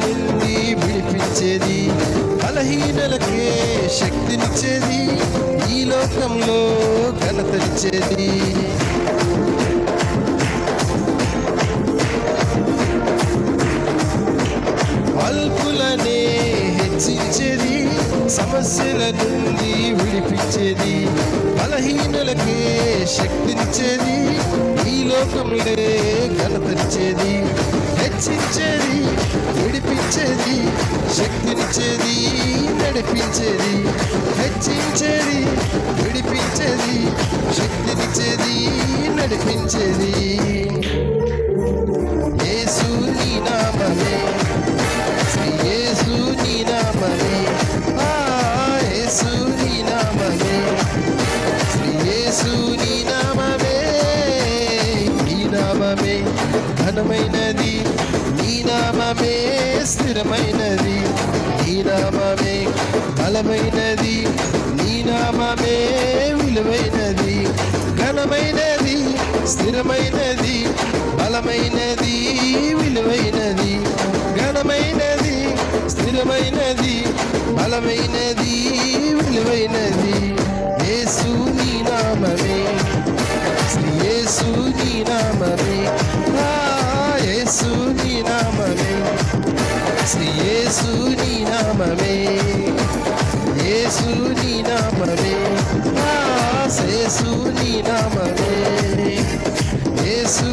నింది విడిపించేది బలహీనలకే శక్తినిచ్చేది ఈ లోకంలో ఘనతనిచ్చేది. అల్పులనే హెచ్చించేది సమస్యల నుండి విడిపించేది బలహీనలకే శక్తినిచ్చేది ఈ లోకంలో ఘనతనిచ్చేది. హెచ్చించేది ఇచ్చేది శక్తినిచ్చేది నడిపించేది హెచ్చించేది విడిపించేది శక్తినిచ్చేది నడిపించేది. యేసు నీ నామమే. శ్రీ యేసు నీ నామమే. ఆ యేసు నీ నామమే. శ్రీ యేసు నీ నామమే. నీ నామమే. ఘనమైనది నామమే స్థిరమైనది. నీ నామమే బలమైనది. నీ నామమే విలువైనది. ఘనమైనది స్థిరమైనది బలమైనది విలువైనది. ఘనమైనది స్థిరమైనది బలమైనది విలువైనది. యేసు నీ నామమే. శ్రీ యేసు నీ నామమే. శ్రీ యేసు నీ నామమే యేసు నీ నామమే ఆశేసు నీ నామమే యేసు